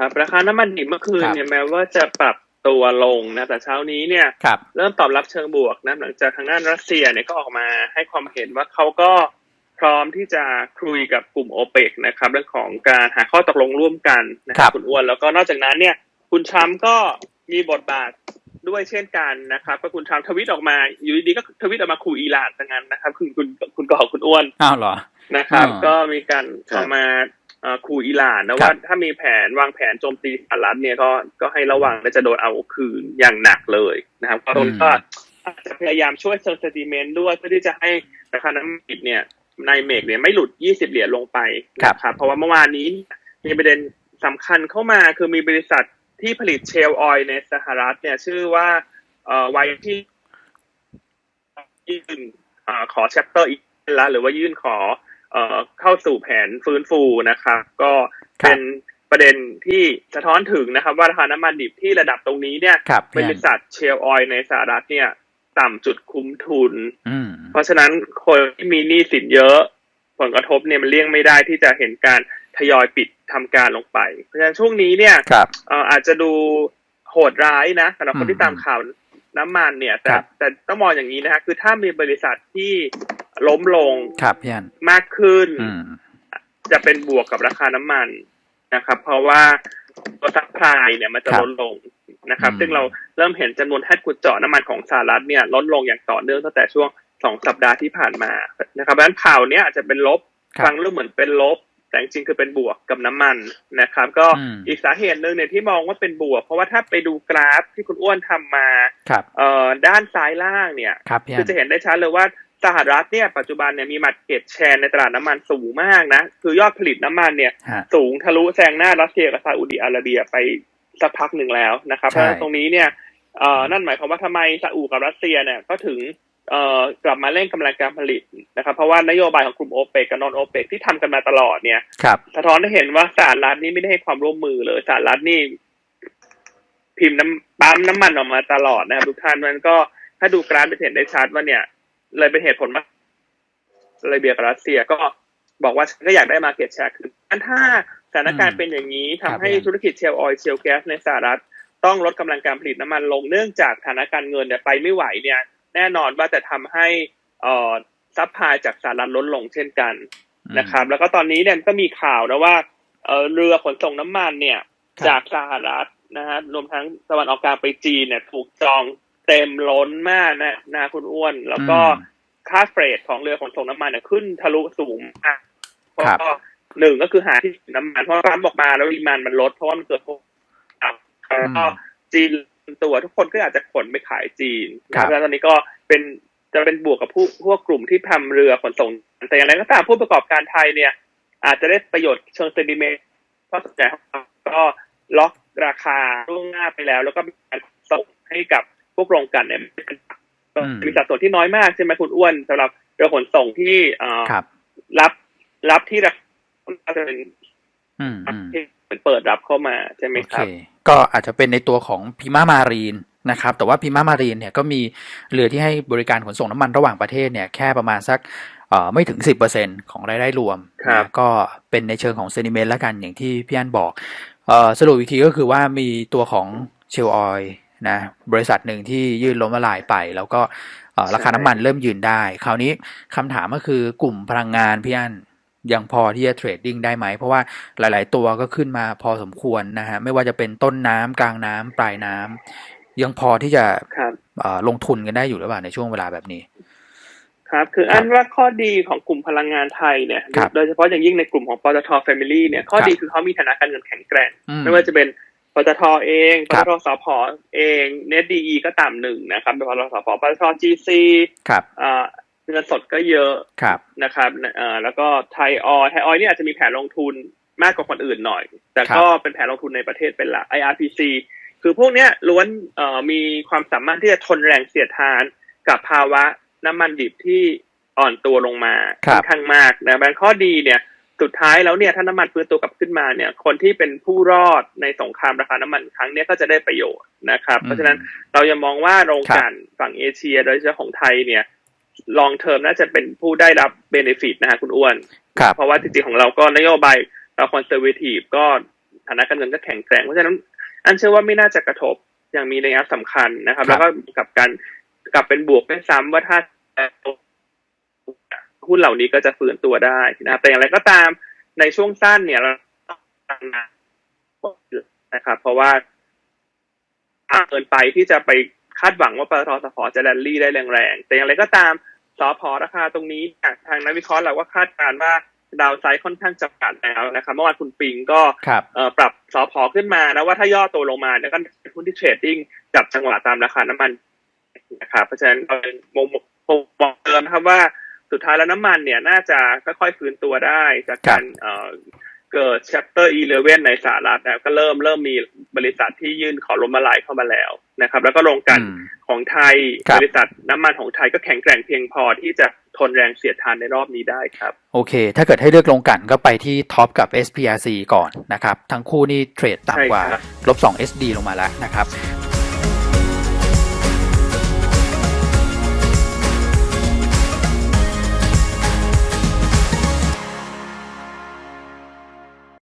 ครับ ราคาน้ำมันดิบเมื่อคืนเนี่ยแม้ว่าจะปรับตัวลงนะแต่เช้านี้เนี่ยครับเริ่มตอบรับเชิงบวกนะหลังจากทางด้านรัสเซียเนี่ยก็ออกมาให้ความเห็นว่าเขาก็พร้อมที่จะคุยกับกลุ่มโอเปกนะครับเรื่องของการหาข้อตกลงร่วมกันนะคครัรับบคุณอ้วนแล้วก็นอกจากนั้นเนี่ย คุณทรัมป์ก็มีบทบาทด้วยเช่นกันนะครับ ก็คุณทรัมป์ทวิตออกมา อยู่ดีๆก็ทวิตออกมาขู่อิหร่านซะงั้นนะครับ คุณคุณคุณกอคุณอ้วนอ้าวเหรอนะครับอ่าก็มีการครับออกมาเอ่อ ขู่อิหร่านนะครัว่าบถ้ามีแผนวางแผนโจมตีสหรัฐเนี่ยก็ก็ให้ระวังและจะโดนเอาคืนอย่างหนักเลยนะครับก็ตรงนี้ก็อาจจะพยายามช่วยเซิร์ฟเซติเมนต์ด้วยเพื่อที่จะให้ราคาน้ำมันดิบเนี่ยในเมกเนี่ยไม่หลุด 20 เหรียญลงไปนะครับเพราะว่าเมื่อวานนี้มีประเด็นสำคัญเข้ามาคือมีบริษัทที่ผลิตเชลออยล์ในสหรัฐเนี่ยชื่อว่าเอ่อไวที่ยื่นเอ่อขอแชปเตอร์อีกแล้วหรือว่ายื่นขอ เอ่อเข้าสู่แผนฟื้นฟูนะครับ ก็เป็นประเด็นที่สะท้อนถึงนะครับ ว่าราคาน้ำมันดิบที่ระดับตรงนี้เนี่ยครับบริษัทเชลออยในสหรัฐเนี่ย ต่ำจุดคุ้มทุนอืมเพราะฉะนั้นคนที่มีหนี้สินเยอะ ผลกระทบเนี่ยมันเลี่ยงไม่ได้ที่จะเห็นการทยอยปิดทำการลงไป เพราะฉะนั้นช่วงนี้เนี่ยครับเอ่ออาจจะดูโหดร้ายนะสำหรับคนอืมที่ตามข่าวน้ำมันเนี่ย แต่ครับแต่ต้องมองอย่างนี้นะฮะคือถ้ามีบริษัทที่ ล้มลงครับพี่อันมากขึ้นอืมจะเป็นบวกกับราคาน้ำมันนะครับ เพราะว่าตัวซัพพลายเนี่ยมันจะครับลดลงนะครับอืมซึ่งเราเริ่มเห็นจำนวนแท่นขุดเจาะน้ำมันของสหรัฐเนี่ยลดลงอย่างต่อเนื่องตั้งแต่ช่วงสองสัปดาห์ที่ผ่านมานะครับดังนั้นข่าวเนี้ยอาจจะเป็นลบครับฟังเรื่องเหมือนเป็นลบ แต่จริงๆคือเป็นบวกกับน้ำมันนะครับ ก็อืมอีกสาเหตุหนึ่งเนี่ยที่มองว่าเป็นบวก เพราะว่าถ้าไปดูกราฟที่คุณอ้วนทำมาครับเอ่อด้านซ้ายล่างเนี่ยครับพี่อัคือนจะเห็นได้ชัดเลยว่า สหรัฐเนี่ยปัจจุบันเนี่ยมีมาร์เก็ตแชร์ในตลาดน้ำมันสูงมากนะ คือยอดผลิตน้ำมันเนี่ยฮะสูงทะลุแซงหน้ารัสเซียกับซาอุดิอาระเบียไปสักพักหนึ่งแล้วนะครับเพใช่ราะฉะนั้นตรงนี้เนี่ยเอ่อนั่นหมายความว่าทำไมซาอุกับรัสเซียเนี่ยก็ถึงเอ่อกลับมาเร่งกำลังการผลิตนะครับ เพราะว่านโยบายของกลุ่มโอเปกกับนอนโอเปกที่ทำกันมาตลอดเนี่ยครับสะท้อนให้เห็นว่าสหรัฐนี่ไม่ได้ให้ความร่วมมือเลยสหรัฐนี่ พิมพ์น้ำปั๊มน้ำมันออกมาตลอดนะครับทุกท่านมันก็ถ้าดูกราฟจะเห็นได้ชัดว่าเนี่ย เลยเป็นเหตุผลว่าเลยเบียกับรัสเซียก็บอกว่าฉันก็อยากได้มาเก็ตแชร์คืนอันถ้าสถานการอืณ์มเป็นอย่างนี้ครัทำบให้พี่ธุรกิจเชลออยเชลแก๊สในสหรัฐต้องลดกำลังการผลิตน้ำมันลงเนื่องจากฐานะการเงินเนี่ยไปไม่ไหวเนี่ย แน่นอนว่าจะทำให้เอ่อซัพพลายจากสหรัฐลดลงเช่นกันนะครับ แล้วก็ตอนนี้เนี่ยก็มีข่าวนะว่าเอ่อเรือขนส่งน้ำมันเนี่ยครับจากสหรัฐนะฮะรวมทั้งตะวันออกกลางไปจีนเนี่ยถูกจอง เต็มล้นมากนะนาคุณอ้วน แล้วก็อืมค่าเฟรทของเรือขนส่งน้ำมันเนี่ยขึ้นทะลุสูงมากเพราะครับก็หนึ่งก็คือหาที่น้ำมันเพราะปั๊มออกมาแล้วดีมานมันลดเพราะว่ามันเกิดโควิดแล้วก็จีนตัวทุกคนก็อาจจะขนไปขายจีนครับแล้วตอนนี้ก็เป็นจะเป็นบวกกับผู้พวกกลุ่มที่ทำเรือขนส่ง แต่อย่างไรก็ตามผู้ประกอบการไทยเนี่ย อาจจะได้ประโยชน์เชิงเซนดิเมนต์เพราะสนใจก็ล็อกราคาล่วงหน้าไปแล้ว แล้วก็มีการส่งให้กับพ วกโรงกลั่นเนี่ยอืมมีสัดส่วนที่น้อยมากใช่ไหมคุณอ้วนสำหรับเรือขนส่งที่เอ่อครับรับรับที่ราคาจะเป็นอืมอืมที่เปิดรับเข้ามาใช่ไหมโอคเครับก็อาจจะเป็นในตัวของพิมามารีนนะครับ แต่ว่าพิมามารีนเนี่ยก็มีเรือที่ให้บริการขนส่งน้ำมันระหว่างประเทศเนี่ยแค่ประมาณสักเอ่อไม่ถึง 10%ของรายได้รวมครับนะก็เป็นในเชิงของเซนิเมนต์แล้วกันอย่างที่พี่อันบอกเอ่อสรุปอีกทีก็คือว่ามีตัวของเชลออย นะบริษัทหนึ่งที่ยื่นล้มละลายไป แล้วก็เอ่อราคาน้ำมันเริ่มยืนได้ คราวนี้คำถามก็คือกลุ่มพลังงานพี่อันยังพอที่จะเทรดดิ้งได้ไหม เพราะว่าหลาย ๆ ตัวก็ขึ้นมาพอสมควรนะฮะไม่ว่าจะเป็นต้นน้ำกลางน้ำปลายน้ำยังพอที่จะครับเอ่อลงทุนกันได้อยู่หรือเปล่าในช่วงเวลาแบบนี้ครับคืออันว่าข้อดีของกลุ่มพลังงานไทยเนี่ยครับโดยเฉพาะอย่างยิ่งในกลุ่มของปตทแฟมิลี่เนี่ยข้อครับดีคือเขามีฐานะการเงินแข็งแกร่งอืมไม่ว่าจะเป็น ปตทเองปครัตบทสพเองเน็ตดีก็ต่ำหนึ่งนะครับปตทสพปตทจีซีครับเงินสดก็เยอะครับนะครับเอ่อแล้วก็ไทยออยไทยออยนี่อาจจะมีแผนลงทุนมากกว่าคนอื่นหน่อย แต่ก็เป็นแผนลงทุนในประเทศเป็นหลัก IRPC คือพวกเนี้ยล้วนเอ่อมีความสามารถที่จะทนแรงเสียดทานกับภาวะน้ำมันดิบที่อ่อนตัวลงมาครับค่อนข้างมากนะบางข้อดีเนี่ย สุดท้ายแล้วเนี่ยถ้าน้ำมันฟื้นตัวกลับขึ้นมาเนี่ย คนที่เป็นผู้รอดในสงครามราคาน้ำมันครั้งเนี้ยก็จะได้ประโยชน์นะครับ เพราะฉะนั้นเรายังมองว่าโรงกลั่นฝั่งเอเชียโดยเฉพาะของไทยเนี่ยลองเทอมน่าจะเป็นผู้ได้รับเบนฟิตนะฮะคุณอ้วนครับเพราะว่าจริงๆของเราก็นโยบายเราคอนเซอร์เวทีฟก็ฐานะการเงินก็แข็งแกร่งเพราะฉะนั้นอันเชื่อว่าไม่น่าจะกระทบอย่างมีนัยสำคัญนะครับครับแล้วก็กลับกันกลับเป็นบวกด้วยซ้ำว่าถ้า หุ้นเหล่านี้ก็จะฟื้นตัวได้นะครับแต่อย่างไรก็ตามในช่วงสั้นเนี่ยเราต้องนะครับ เพราะว่าเกินไปที่จะไปคาดหวังว่าปตทสพจะแรลลี่ได้แรงๆ แต่อย่างไรก็ตามสพราคาตรงนี้จากทางนักวิเคราะห์เราก็คาดการณ์ว่าดาวไซด์ค่อนข้างจำกัดแล้วนะครับเมื่อวานคุณปิงก็ครับเอ่อปรับสอพอขึ้นมานะว่าถ้าย่อตัวลงมาเนี่ยก็เป็นหุ้นที่เทรดดิ้งจับจังหวะตามราคาน้ำมันนะครับเพราะฉะนั้นเราเป็นมองมองเดิมนะครับว่า สุดท้ายแล้วน้ำมันเนี่ยน่าจะค่อยๆฟื้นตัวได้จากการเอ่อเกิด chapter 11 ในสหรัฐนะก็เริ่มเริ่มมีบริษัทที่ยื่นขอล้มละลายเข้ามาแล้วนะครับ แล้วก็โรงกลันอืมของไทยครับบริษัทน้ำมันของไทยก็แข็งแกร่งเพียงพอที่จะทนแรงเสียดทานในรอบนี้ได้ครับ โอเค ถ้าเกิดให้เลือกลงกันก็ไปที่ท็อปกับ SPRC ก่อนนะครับ ทั้งคู่นี่เทรดต่ำกว่าใช่ครับลบ2 SD ลงมาแล้วนะครับ